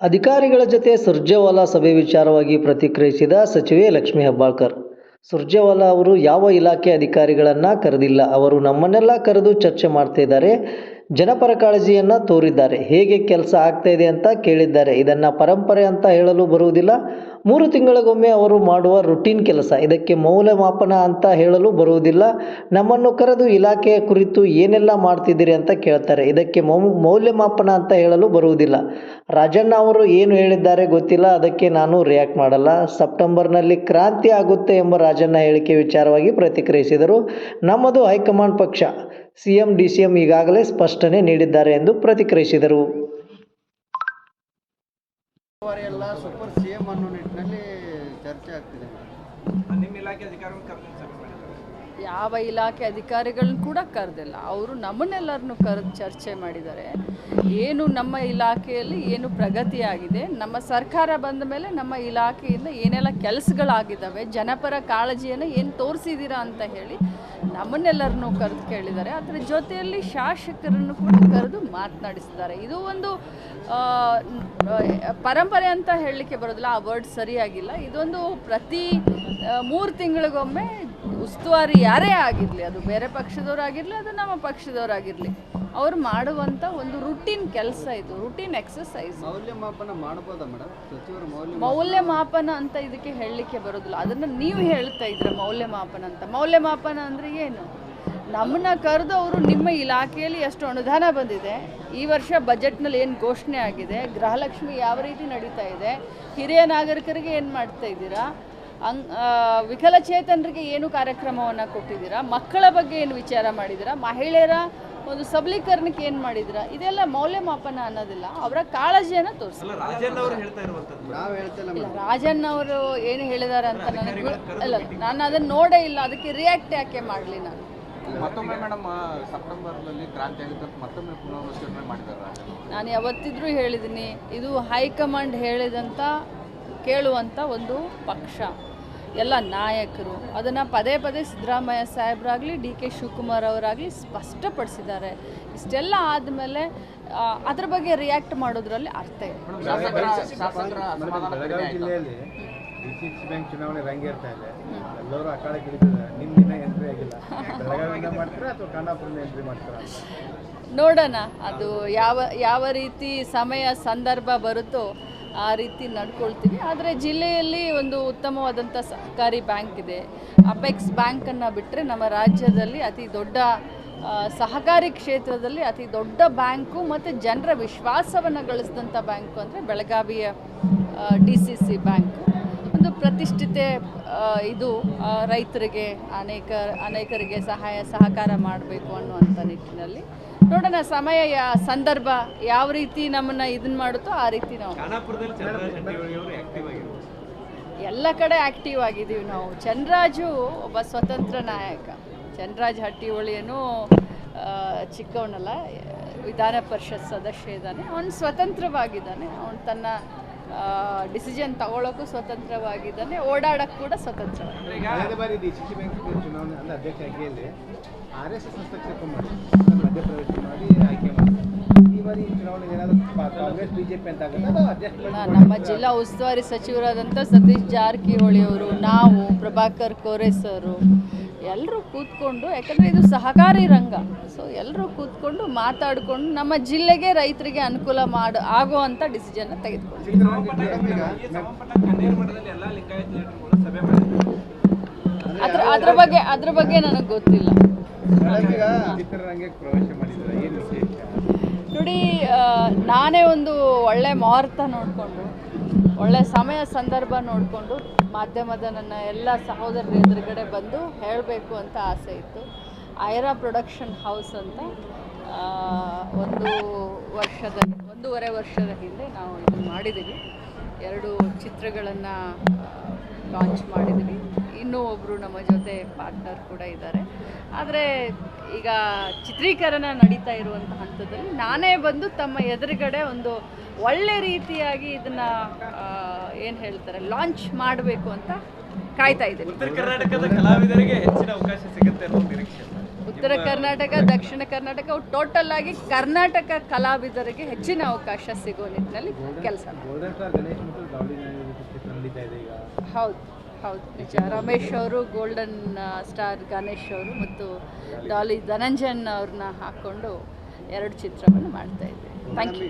ಅಧಿಕಾರಿಗಳ ಜೊತೆ ಸುರ್ಜೇವಾಲಾ ಸಭೆ ವಿಚಾರವಾಗಿ ಪ್ರತಿಕ್ರಿಯಿಸಿದ ಸಚಿವೆ ಲಕ್ಷ್ಮೀ ಹೆಬ್ಬಾಳ್ಕರ್, ಸುರ್ಜೇವಾಲಾ ಅವರು ಯಾವ ಇಲಾಖೆ ಅಧಿಕಾರಿಗಳನ್ನು ಕರೆದಿಲ್ಲ, ಅವರು ನಮ್ಮನ್ನೆಲ್ಲ ಕರೆದು ಚರ್ಚೆ ಮಾಡ್ತಿದ್ದಾರೆ ಜನಪರ ಕಾಳಜಿಯನ್ನು ತೋರಿದ್ದಾರೆ. ಹೇಗೆ ಕೆಲಸ ಆಗ್ತಾ ಇದೆ ಅಂತ ಕೇಳಿದ್ದಾರೆ. ಇದನ್ನು ಪರಂಪರೆ ಅಂತ ಹೇಳಲು ಬರುವುದಿಲ್ಲ. ಮೂರು ತಿಂಗಳಿಗೊಮ್ಮೆ ಅವರು ಮಾಡುವ ರುಟೀನ್ ಕೆಲಸ. ಇದಕ್ಕೆ ಮೌಲ್ಯಮಾಪನ ಅಂತ ಹೇಳಲು ಬರುವುದಿಲ್ಲ. ನಮ್ಮನ್ನು ಕರೆದು ಇಲಾಖೆಯ ಕುರಿತು ಏನೆಲ್ಲ ಮಾಡ್ತಿದ್ದೀರಿ ಅಂತ ಕೇಳ್ತಾರೆ. ಇದಕ್ಕೆ ಮೌಲ್ಯಮಾಪನ ಅಂತ ಹೇಳಲು ಬರುವುದಿಲ್ಲ. ರಾಜಣ್ಣ ಅವರು ಏನು ಹೇಳಿದ್ದಾರೆ ಗೊತ್ತಿಲ್ಲ. ಅದಕ್ಕೆ ನಾನು ರಿಯಾಕ್ಟ್ ಮಾಡಲ್ಲ. ಸೆಪ್ಟೆಂಬರ್ನಲ್ಲಿ ಕ್ರಾಂತಿ ಆಗುತ್ತೆ ಎಂಬ ರಾಜಣ್ಣ ಹೇಳಿಕೆ ವಿಚಾರವಾಗಿ ಪ್ರತಿಕ್ರಿಯಿಸಿದರು. ನಮ್ಮದು ಹೈಕಮಾಂಡ್ ಪಕ್ಷ. C DCM D C M ಈಗಾಗಲೇ ಸ್ಪಷ್ಟನೆ ನೀಡಿದ್ದಾರೆ ಎಂದು ಪ್ರತಿಕ್ರಿಯಿಸಿದರು. ಸೂಪರ್ ಸಿಎಂ ಅನ್ನೋ ನಿಟ್ಟಿನಲ್ಲಿ ಚರ್ಚೆ ಆಗ್ತಿದೆ. ನಿಮ್ಮ ಇಲಾಖೆ ಅಧಿಕಾರಿಗಳು ಯಾವ ಇಲಾಖೆ ಅಧಿಕಾರಿಗಳನ್ನ ಕೂಡ ಕರೆದಿಲ್ಲ. ಅವರು ನಮ್ಮನ್ನೆಲ್ಲರನ್ನು ಕರೆದು ಚರ್ಚೆ ಮಾಡಿದ್ದಾರೆ. ಏನು ನಮ್ಮ ಇಲಾಖೆಯಲ್ಲಿ ಏನು ಪ್ರಗತಿಯಾಗಿದೆ, ನಮ್ಮ ಸರ್ಕಾರ ಬಂದ ಮೇಲೆ ನಮ್ಮ ಇಲಾಖೆಯಿಂದ ಏನೆಲ್ಲ ಕೆಲಸಗಳಾಗಿದ್ದಾವೆ, ಜನಪರ ಕಾಳಜಿಯನ್ನು ಏನು ತೋರಿಸಿದ್ದೀರಾ ಅಂತ ಹೇಳಿ ನಮ್ಮನ್ನೆಲ್ಲರನ್ನು ಕರೆದು ಕೇಳಿದ್ದಾರೆ. ಅದರ ಜೊತೆಯಲ್ಲಿ ಶಾಸಕರನ್ನು ಕೂಡ ಕರೆದು ಮಾತನಾಡಿಸಿದ್ದಾರೆ. ಇದು ಒಂದು ಪರಂಪರೆ ಅಂತ ಹೇಳಲಿಕ್ಕೆ ಬರೋದಿಲ್ಲ. ಆ ವರ್ಡ್ ಸರಿಯಾಗಿಲ್ಲ. ಇದೊಂದು ಪ್ರತಿ ಮೂರು ತಿಂಗಳಿಗೊಮ್ಮೆ ಉಸ್ತುವಾರಿ ಯಾರೇ ಆಗಿರಲಿ ಅದು ಬೇರೆ ಪಕ್ಷದವರಾಗಿರಲಿ ಅದು ನಮ್ಮ ಪಕ್ಷದವರಾಗಿರಲಿ ಅವ್ರು ಮಾಡುವಂಥ ಒಂದು ರುಟೀನ್ ಕೆಲಸ ಇದು ರುಟೀನ್ ಎಕ್ಸಸೈಸ್ ಮೌಲ್ಯಮಾಪನ ಮಾಡ್ಬೋದಾ ಮೇಡಮ್? ಮೌಲ್ಯಮಾಪನ ಅಂತ ಇದಕ್ಕೆ ಹೇಳಲಿಕ್ಕೆ ಬರೋದಿಲ್ಲ. ಅದನ್ನು ನೀವು ಹೇಳ್ತಾ ಇದ್ರೆ ಮೌಲ್ಯಮಾಪನ ಅಂತ. ಮೌಲ್ಯಮಾಪನ ಅಂದರೆ ಏನು? ನಮ್ಮನ್ನ ಕರೆದು ಅವರು ನಿಮ್ಮ ಇಲಾಖೆಯಲ್ಲಿ ಎಷ್ಟು ಅನುದಾನ ಬಂದಿದೆ. ಈ ವರ್ಷ ಬಜೆಟ್ನಲ್ಲಿ ಏನು ಘೋಷಣೆ ಆಗಿದೆ? ಗೃಹಲಕ್ಷ್ಮಿ ಯಾವ ರೀತಿ ನಡೀತಾ ಇದೆ? ಹಿರಿಯ ನಾಗರಿಕರಿಗೆ ಏನು ಮಾಡ್ತಾ ಇದ್ದೀರಾ? ಅಂಗ್ ಆ, ವಿಕಲಚೇತನರಿಗೆ ಏನು ಕಾರ್ಯಕ್ರಮವನ್ನು ಕೊಟ್ಟಿದ್ದೀರಾ? ಮಕ್ಕಳ ಬಗ್ಗೆ ಏನು ವಿಚಾರ ಮಾಡಿದ್ದೀರಾ? ಮಹಿಳೆಯರ ಒಂದು ಸಬಲೀಕರಣಕ್ಕೆ ಏನು ಮಾಡಿದ್ದೀರಾ? ಇದೆಲ್ಲ ಮೌಲ್ಯಮಾಪನ ಅನ್ನೋದಿಲ್ಲ. ಅವರ ಕಾಳಜಿಯನ್ನು ತೋರಿಸಿಲ್ಲ ರಾಜೇಂದ್ರ ಅವರು ಹೇಳ್ತಾ ಇರುವಂತದ್ದು. ನಾವು ಹೇಳ್ತಿಲ್ಲ ಇಲ್ಲ ರಾಜಣ್ಣ ಅವರು ಏನು ಹೇಳಿದ್ದಾರೆ ಅಂತ ನನಗೆ ಅಲ್ಲ ನಾನು ಅದನ್ನು ನೋಡೇ ಇಲ್ಲ. ಅದಕ್ಕೆ ರಿಯಾಕ್ಟ್ ಯಾಕೆ ಮಾಡಲಿ ನಾನು? ಮತ್ತೊಮ್ಮೆ ಮೇಡಮ್ ಸೆಪ್ಟೆಂಬರ್ನಲ್ಲಿ ಕ್ರಾಂತಿ ಆಗುತ್ತೆ ಅಂತ ಮತ್ತೊಮ್ಮೆ ಪುನರ್ವಚನೆ ಮಾಡಿದ್ದಾರೆ ನಾನು ಯಾವತ್ತಿದ್ರೂ ಹೇಳಿದ್ದೀನಿ ಇದು ಹೈಕಮಾಂಡ್ ಹೇಳಿದಂಥ ಕೇಳುವಂಥ ಒಂದು ಪಕ್ಷ. ಎಲ್ಲ ನಾಯಕರು. ಅದನ್ನು ಪದೇ ಪದೇ ಸಿದ್ದರಾಮಯ್ಯ ಸಾಹೇಬರಾಗಲಿ ಡಿ ಕೆ ಶಿವಕುಮಾರ್ ಅವರಾಗಲಿ ಸ್ಪಷ್ಟಪಡಿಸಿದ್ದಾರೆ. ಇಷ್ಟೆಲ್ಲ ಆದಮೇಲೆ ಅದ್ರ ಬಗ್ಗೆ ರಿಯಾಕ್ಟ್ ಮಾಡೋದ್ರಲ್ಲಿ ಅರ್ಥ ಇದೆ ಶಾಸಕರ ಶಾಸಕರ ಅಸಮಾಧಾನ ಕಡಿಮೆ ಬೆಳಗಾವಿ ಆಯ್ತಾ? ಜಿಲ್ಲೆಯಲ್ಲಿ ಡಿ ಸಿ ಸಿ ಬ್ಯಾಂಕ್ ಚುನಾವಣೆ ರಂಗೇರ್ತಾ ಇದೆ. ಎಲ್ಲರೂ ಆ ಕಡೆ ಇಳಿದಿದ್ದಾರೆ ನಿಮ್ಮ ದಿನ ಎಂಟ್ರಿ ಆಗಿಲ್ಲ. ಬೆಳಗಾವಿಯಿಂದ ಮಾಡ್ತೀರಾ ಅಥವಾ ಖಾನಾಪುರದಿಂದ ಎಂಟ್ರಿ ಮಾಡ್ತೀರಾ? ನೋಡೋಣ. ಅದು ಯಾವ ಯಾವ ರೀತಿ ಸಮಯ ಸಂದರ್ಭ ಬರುತ್ತೋ ಆ ರೀತಿ ನಡ್ಕೊಳ್ತೀವಿ. ಆದರೆ ಜಿಲ್ಲೆಯಲ್ಲಿ ಒಂದು ಉತ್ತಮವಾದಂಥ ಸಹಕಾರಿ ಬ್ಯಾಂಕ್ ಇದೆ. ಅಪೆಕ್ಸ್ ಬ್ಯಾಂಕನ್ನು ಬಿಟ್ಟರೆ ನಮ್ಮ ರಾಜ್ಯದಲ್ಲಿ ಅತಿ ದೊಡ್ಡ ಸಹಕಾರಿ ಕ್ಷೇತ್ರದಲ್ಲಿ ಅತಿ ದೊಡ್ಡ ಬ್ಯಾಂಕು ಮತ್ತು ಜನರ ವಿಶ್ವಾಸವನ್ನು ಗಳಿಸಿದಂಥ ಬ್ಯಾಂಕು ಅಂದರೆ ಬೆಳಗಾವಿಯ ಡಿ ಸಿ ಸಿ ಬ್ಯಾಂಕು. ಪ್ರತಿಷ್ಠಿತೆ ಇದು ರೈತರಿಗೆ ಅನೇಕ ಅನೇಕರಿಗೆ ಸಹಾಯ ಸಹಕಾರ ಮಾಡಬೇಕು ಅನ್ನುವಂಥ ನಿಟ್ಟಿನಲ್ಲಿ. ನೋಡೋಣ ಸಮಯ ಯಾ- ಸಂದರ್ಭ ಯಾವ ರೀತಿ ನಮ್ಮನ್ನು ಇದನ್ನ ಮಾಡುತ್ತೋ ಆ ರೀತಿ ನಾವು. ಚಂದ್ರರಾಜ್ ಎಲ್ಲ ಕಡೆ ಆಕ್ಟಿವ್ ಆಗಿದ್ದೀವಿ ನಾವು. ಚಂದ್ರಾಜು ಒಬ್ಬ ಸ್ವತಂತ್ರ ನಾಯಕ. ಚಂದ್ರಾಜ್ ಹಟ್ಟಿಹೊಳಿಯನು ಚಿಕ್ಕವನಲ್ಲ ವಿಧಾನ ಪರಿಷತ್ ಸದಸ್ಯ ಇದ್ದಾನೆ. ಅವನು ಸ್ವತಂತ್ರವಾಗಿದ್ದಾನೆ. ಅವನು ತನ್ನ ಡಿಸಿಷನ್ ತಗೊಳ್ಳೋಕ್ಕೂ ಸ್ವತಂತ್ರವಾಗಿದ್ದಾನೆ ಓಡಾಡೋಕ್ಕೆ ಕೂಡ ಸ್ವತಂತ್ರವಾಗಿದೆ ಕಳೆದ ಬಾರಿ ಡಿ ಸಿ ಸಿ ಬ್ಯಾಂಕ್ ಚುನಾವಣೆ ಅಂದ್ರೆ ಅಧ್ಯಕ್ಷ ಆಯ್ಕೆಯಲ್ಲಿ ಆರ್ ಎಸ್ ಎಸ್ ಹಸ್ತಕ್ಷೇಪ ಮಾಡಿ ಮಧ್ಯಪ್ರವೇಶ ಮಾಡಿ ಆಯ್ಕೆ ಮಾಡಿ ಈ ಬಾರಿ ಏನಾದರೂ ಕಾಂಗ್ರೆಸ್ ಬಿಜೆಪಿ ಅಂತ ನಮ್ಮ ಜಿಲ್ಲಾ ಉಸ್ತುವಾರಿ ಸಚಿವರಾದಂಥ ಸತೀಶ್ ಜಾರಕಿಹೊಳಿ ಅವರು ನಾವು ಪ್ರಭಾಕರ್ ಕೋರೆ ಸರು ಎಲ್ಲರೂ ಕೂತ್ಕೊಂಡು, ಯಾಕಂದರೆ ಇದು ಸಹಕಾರಿ ರಂಗ. ಸೊ ಎಲ್ಲರೂ ಕೂತ್ಕೊಂಡು ಮಾತಾಡಿಕೊಂಡು ನಮ್ಮ ಜಿಲ್ಲೆಗೆ ರೈತರಿಗೆ ಅನುಕೂಲ ಮಾಡು ಆಗುವಂಥ ಡಿಸಿಷನ್ನ ತೆಗೆದುಕೊಂಡು ಅದ್ರ ಅದ್ರ ಬಗ್ಗೆ ಅದ್ರ ಬಗ್ಗೆ ನನಗೆ ಗೊತ್ತಿಲ್ಲ. ನೋಡಿ ನಾನೇ ಒಂದು ಒಳ್ಳೆ ಮುಹೂರ್ತ ನೋಡಿಕೊಂಡು, ಒಳ್ಳೆ ಸಮಯ ಸಂದರ್ಭ ನೋಡಿಕೊಂಡು ಮಾಧ್ಯಮದ ನನ್ನ ಎಲ್ಲ ಸಹೋದರರ ಎದುರುಗಡೆ ಬಂದು ಹೇಳಬೇಕು ಅಂತ ಆಸೆ ಇತ್ತು. ಐರಾ ಪ್ರೊಡಕ್ಷನ್ ಹೌಸ್ ಅಂತ ಒಂದು ವರ್ಷದ, ಒಂದೂವರೆ ವರ್ಷದ ಹಿಂದೆ ನಾವು ಇದನ್ನು ಮಾಡಿದ್ದೀವಿ ಎರಡು ಚಿತ್ರಗಳನ್ನು ಲಾಂಚ್ ಮಾಡಿದ್ದೀವಿ ಇನ್ನೂ ಒಬ್ಬರು ನಮ್ಮ ಜೊತೆ ಪಾರ್ಟ್ನರ್ ಕೂಡ ಇದ್ದಾರೆ. ಆದರೆ ಈಗ ಚಿತ್ರೀಕರಣ ನಡೀತಾ ಇರುವಂಥ ಹಂತದಲ್ಲಿ ನಾನೇ ಬಂದು ತಮ್ಮ ಎದುರುಗಡೆ ಒಂದು ಒಳ್ಳೆ ರೀತಿಯಾಗಿ ಇದನ್ನು ಏನು ಹೇಳ್ತಾರೆ ಲಾಂಚ್ ಮಾಡಬೇಕು ಅಂತ ಕಾಯ್ತಾ ಇದ್ದೀನಿ. ಉತ್ತರ ಕರ್ನಾಟಕದ ಕಲಾವಿದರಿಗೆ ಹೆಚ್ಚಿನ ಅವಕಾಶ ಸಿಗುತ್ತೆ ಅನ್ನೋ ನಿರೀಕ್ಷೆ. ಉತ್ತರ ಕರ್ನಾಟಕ ದಕ್ಷಿಣ ಕರ್ನಾಟಕ ಟೋಟಲ್ ಆಗಿ ಕರ್ನಾಟಕ ಕಲಾವಿದರಿಗೆ ಹೆಚ್ಚಿನ ಅವಕಾಶ ಸಿಗೋ ನಿಟ್ಟಿನಲ್ಲಿ ಕೆಲಸ ಹೌದು. ಹೌದು, ನಿಜ. ರಮೇಶ್ ಅವರು ಗೋಲ್ಡನ್ ಸ್ಟಾರ್ ಗಣೇಶ್ ಅವರು ಮತ್ತು ಡಾಲಿ ಧನಂಜನ್ ಅವ್ರನ್ನ ಹಾಕ್ಕೊಂಡು ಎರಡು ಚಿತ್ರವನ್ನು ಮಾಡ್ತಾ ಇದ್ದೀವಿ ಥ್ಯಾಂಕ್ ಯು